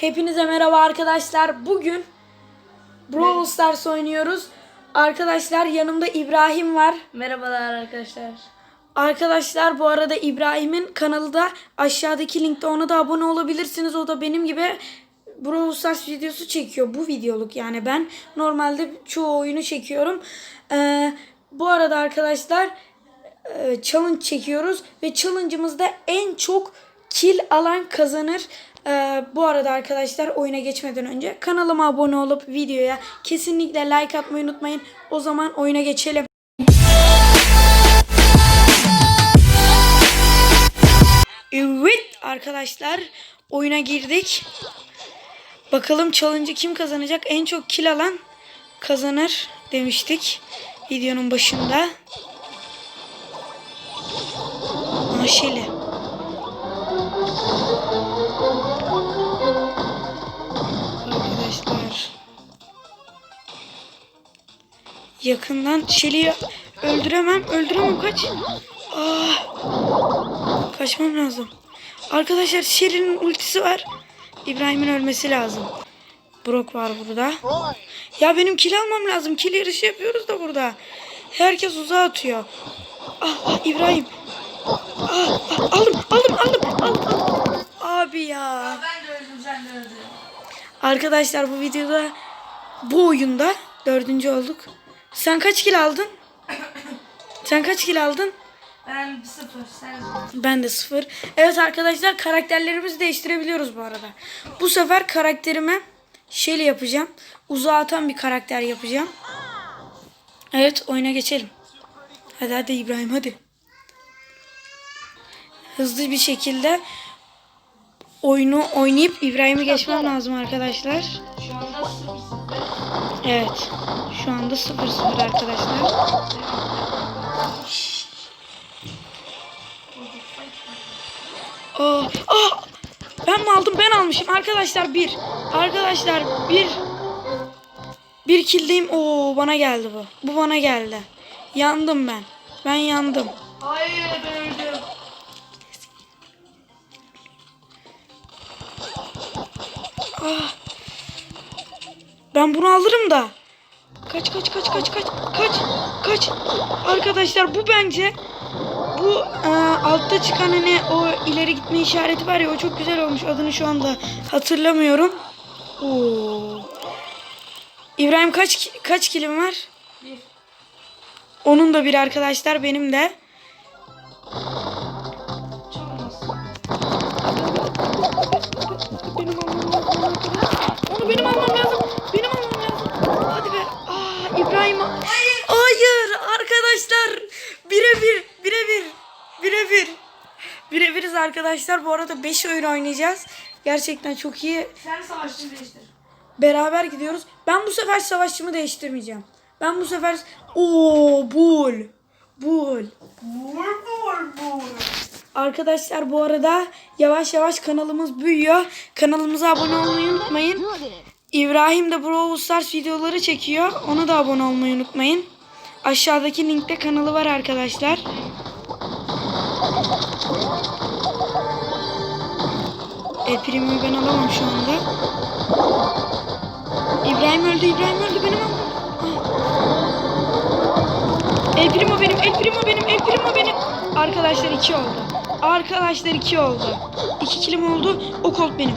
Hepinize merhaba arkadaşlar. Bugün Brawl Stars oynuyoruz. Arkadaşlar yanımda İbrahim var. Merhabalar arkadaşlar. Arkadaşlar bu arada İbrahim'in kanalı da aşağıdaki linkte ona da abone olabilirsiniz. O da benim gibi Brawl Stars videosu çekiyor. Bu videoluk yani ben normalde çoğu oyunu çekiyorum. Ee, bu arada arkadaşlar e, challenge çekiyoruz ve challenge'ımızda en çok kill alan kazanır. Ee, bu arada arkadaşlar oyuna geçmeden önce kanalıma abone olup videoya kesinlikle like atmayı unutmayın. O zaman oyuna geçelim. Evet arkadaşlar oyuna girdik. Bakalım challenge'ı kim kazanacak? En çok kill alan kazanır demiştik videonun başında. Maşeli. Yakından Şeli'yi öldüremem. Öldüremem kaç. Ah. Kaçmam lazım. Arkadaşlar Şeli'nin ultisi var. İbrahim'in ölmesi lazım. Brock var burada. Ya benim kill almam lazım. Kill yarışı yapıyoruz da burada. Herkes uzağa atıyor. Ah, ah İbrahim. Ah, ah, aldım, aldım, aldım, aldım, aldım. Abi ya. Ben de öldüm sen de öldün. Arkadaşlar bu videoda bu oyunda dördüncü olduk. Sen kaç kill aldın? Sen kaç kill aldın? Ben sıfır sen Ben de sıfır. Evet arkadaşlar karakterlerimizi değiştirebiliyoruz bu arada. Bu sefer karakterime Shelly yapacağım. Uzağa atan bir karakter yapacağım. Evet oyuna geçelim. Hadi hadi İbrahim hadi. Hızlı bir şekilde oyunu oynayıp İbrahim'i geçmem lazım arkadaşlar. Şu anda sıfırsın. Evet. Şu anda 0-0 arkadaşlar. Aa, aa, ben mi aldım? Ben almışım. Arkadaşlar bir. Arkadaşlar bir. Bir kildeyim. Oo bana geldi bu. Bu bana geldi. Yandım ben. Ben yandım. Hayır ben öldüm. Ah. Ben bunu alırım da. Kaç kaç kaç kaç kaç kaç kaç. Arkadaşlar bu bence bu e, altta çıkan hani o ileri gitme işareti var ya o çok güzel olmuş. Adını şu anda hatırlamıyorum. Oo. İbrahim kaç kaç kilim var? Onun da bir arkadaşlar benim de. Benim almam lazım. Onu benim almam lazım. Benim almam lazım. Hadi be. Aa İbrahim. Hayır. Hayır arkadaşlar. Birebir. Birebir. Birebir. Birebiriz arkadaşlar. Bu arada 5 oyun oynayacağız. Gerçekten çok iyi. Sen savaşçı değiştir. Beraber gidiyoruz. Ben bu sefer savaşçımı değiştirmeyeceğim. Ben bu sefer... Oo bul. Bul. Vur vur vur. Arkadaşlar bu arada yavaş yavaş kanalımız büyüyor. Kanalımıza abone olmayı unutmayın. İbrahim de Brawl Stars videoları çekiyor. Ona da abone olmayı unutmayın. Aşağıdaki linkte kanalı var arkadaşlar. El Primo'yu ben alamam şu anda. İbrahim öldü, İbrahim öldü. Benim. Ah. El Primo benim, El Primo benim, El Primo benim. Arkadaşlar iki oldu. Arkadaşlar iki oldu. İki kilim oldu. O kolt benim.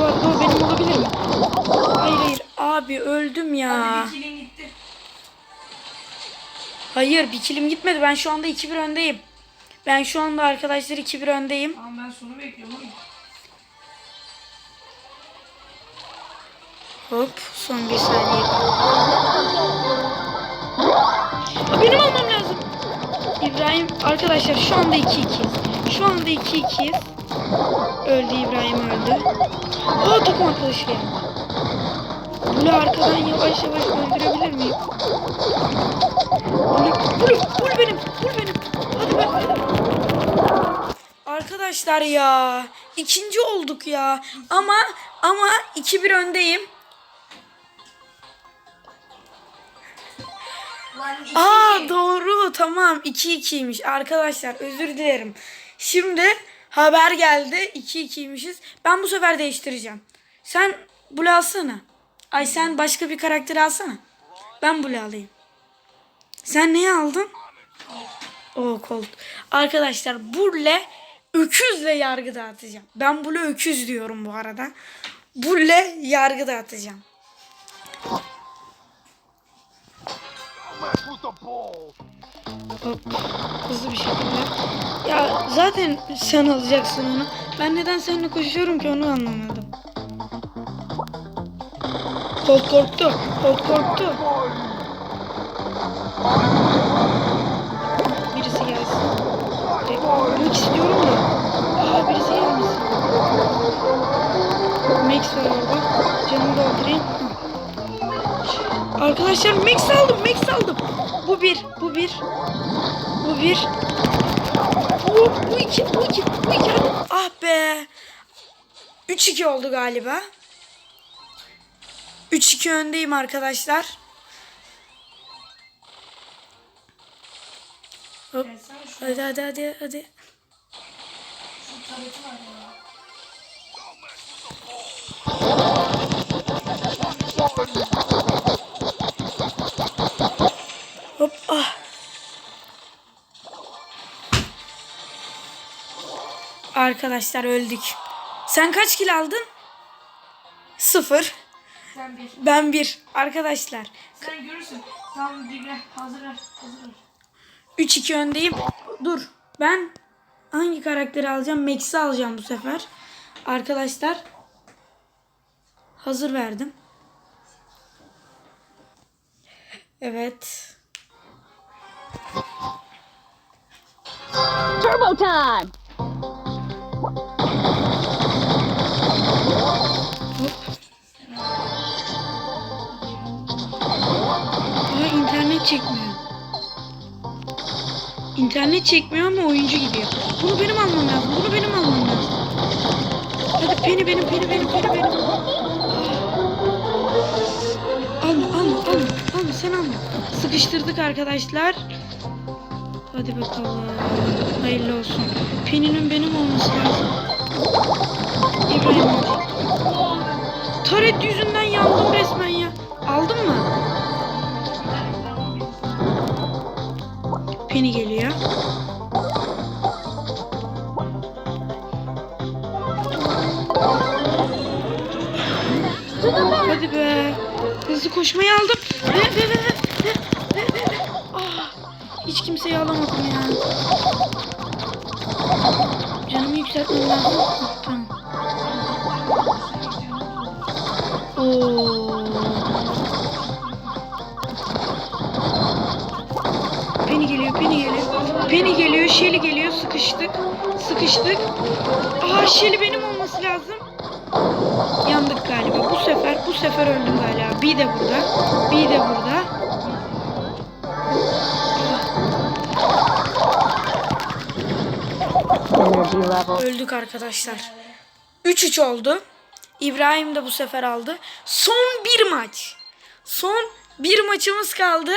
Arada o benim olabilir mi? Hayır hayır. Abi öldüm ya. Gitti. Hayır bir kilim gitmedi. Ben şu anda 2-1 öndeyim. Ben şu anda arkadaşlar 2-1 öndeyim. Ama ben sonu bekliyorum. Hop son bir saniye. Benim almam lazım. İbrahim arkadaşlar şu anda 2-2'yiz. Şu anda 2-2'yiz. Öldü İbrahim öldü. Aa takım arkadaşı geldi. Bunu arkadan yavaş yavaş öldürebilir miyim? Bul benim, bul benim. Hadi be, hadi. Arkadaşlar ya, ikinci olduk ya. Ama ama 2-1 öndeyim. Aa doğru tamam 2-2'ymiş arkadaşlar özür dilerim. Şimdi haber geldi 2-2'ymişiz. Ben bu sefer değiştireceğim. Sen Blue alsana. Ay sen başka bir karakteri alsana. Ben Blue alayım. Sen neyi aldın? O Colt. Arkadaşlar Bulle öküzle yargı dağıtacağım. Ben Bulle öküz diyorum bu arada. Bulle yargı dağıtacağım. Hızlı bir şekilde. Ya zaten sen alacaksın onu. Ben neden seninle koşuyorum ki onu anlamadım. Colt korktu. Colt korktu. Birisi gelsin. Direkt vurmak istiyorum da. Aa birisi gelmesin. Max var orada. Canımı doldurayım. Hı. Arkadaşlar Max aldım. Max aldım. Bu bir. Bu bir. Bu bir. Bu, bu iki. Bu iki. Bu iki. Ah be. 3-2 oldu galiba. 3-2 öndeyim arkadaşlar. Hop. Hadi hadi hadi hadi. şu tableti var ya. Hop ah. Arkadaşlar öldük. Sen kaç kilo aldın? Sıfır. Sen bir. Ben bir. Arkadaşlar. Sen görürsün. Tamam Digle hazır. Hazır. 3-2 öndeyim. Dur. Ben hangi karakteri alacağım? Max'i alacağım bu sefer. Arkadaşlar. Hazır verdim. Evet. Turbo time! Aa internet çekmiyor. İnternet çekmiyor ama oyuncu gidiyor. Bunu benim almam lazım. Bunu benim almam lazım. Hadi beni benim beni benim beni benim. Alma alma alma. Alma sen alma. Sıkıştırdık arkadaşlar. Hadi bakalım. Hayırlı olsun. Peninin benim olması lazım. İbrahim. Taret yüzünden yandım resmen ya. Aldın mı? Penny geliyor. Hadi be. Hızlı koşmayı aldım. Ve ve ve ve ve ve ve. Ah, hiç kimseyi alamadım ya. Canımı yükseltmem lazım. Ah, Tamam. Penny geliyor, Shelly geliyor. Sıkıştık. Sıkıştık. Aa Shelly benim olması lazım. Yandık galiba. Bu sefer, bu sefer öldüm galiba. Bir de burada. Bir de burada. Öldük arkadaşlar. 3-3 oldu. İbrahim de bu sefer aldı. Son bir maç. Son bir maçımız kaldı.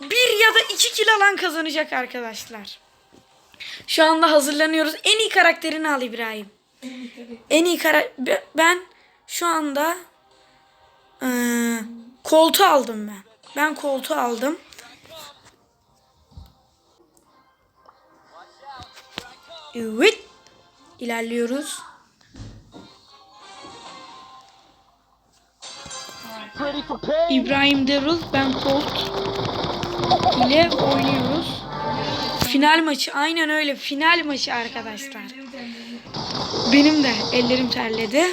Bir ya da iki kill alan kazanacak arkadaşlar. Şu anda hazırlanıyoruz. En iyi karakterini al İbrahim. En iyi kara Be- ben şu anda eee koltuğu aldım ben. Ben koltuğu aldım. Evet. İlerliyoruz. İbrahim Derul, ben Colt ile oynuyoruz. Final maçı. Aynen öyle. Final maçı arkadaşlar. Benim de ellerim terledi.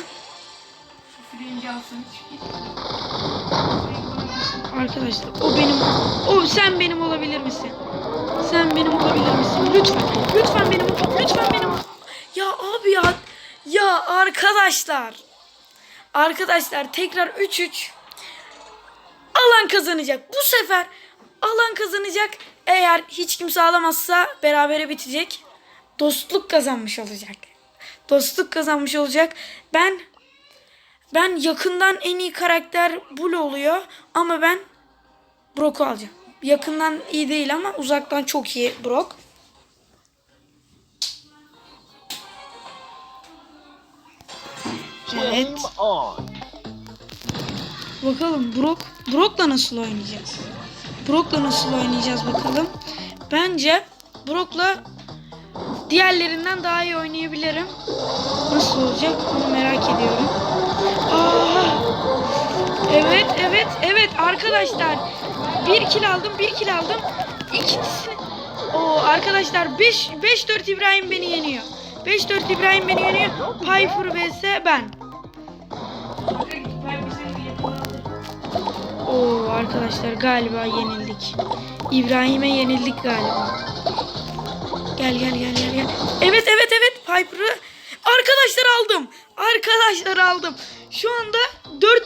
Arkadaşlar o benim. O sen benim olabilir misin? Sen benim olabilir misin? Lütfen. Lütfen benim. Lütfen benim. Ya abi ya. Ya arkadaşlar. Arkadaşlar tekrar 3-3. Alan kazanacak. Bu sefer alan kazanacak. Eğer hiç kimse alamazsa berabere bitecek. Dostluk kazanmış olacak. Dostluk kazanmış olacak. Ben ben yakından en iyi karakter Bull oluyor ama ben Brock'u alacağım. yakından iyi değil ama uzaktan çok iyi Brock. Evet. Bakalım Brock Brock'la nasıl oynayacağız? Brock'la nasıl oynayacağız bakalım. Bence Brock'la diğerlerinden daha iyi oynayabilirim. Nasıl olacak? Bunu merak ediyorum. Aa! Evet, evet, evet arkadaşlar. Bir kill aldım, bir kill aldım. İkincisini... Oo arkadaşlar 5 5 4 İbrahim beni yeniyor. 5 4 İbrahim beni yeniyor. Piper vs. Ben Oo arkadaşlar galiba yenildik. İbrahim'e yenildik galiba. Gel gel gel gel gel. Evet evet evet Piper'ı arkadaşlar aldım. Arkadaşlar aldım. Şu anda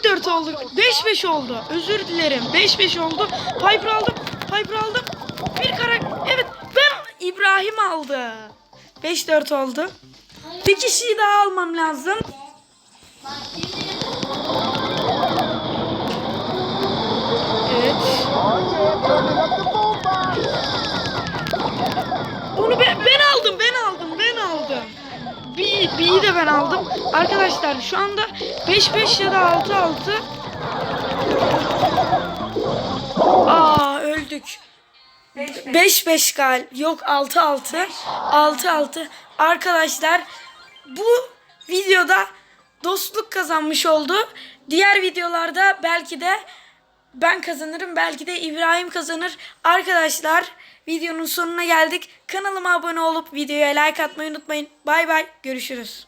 4-4 olduk. 5-5 oldu. Özür dilerim. 5-5 oldu. Piper aldım. Piper aldım. Bir karakter. Evet ben İbrahim aldı. 5-4 oldu. Bir kişiyi daha almam lazım. B'yi de ben aldım. Arkadaşlar şu anda 5-5 ya da 6-6. Aa öldük. 5-5 gal. Yok 6-6. 6-6. Arkadaşlar bu videoda dostluk kazanmış oldu. Diğer videolarda belki de ben kazanırım. Belki de İbrahim kazanır. Arkadaşlar videonun sonuna geldik. Kanalıma abone olup videoya like atmayı unutmayın. Bay bay. Görüşürüz.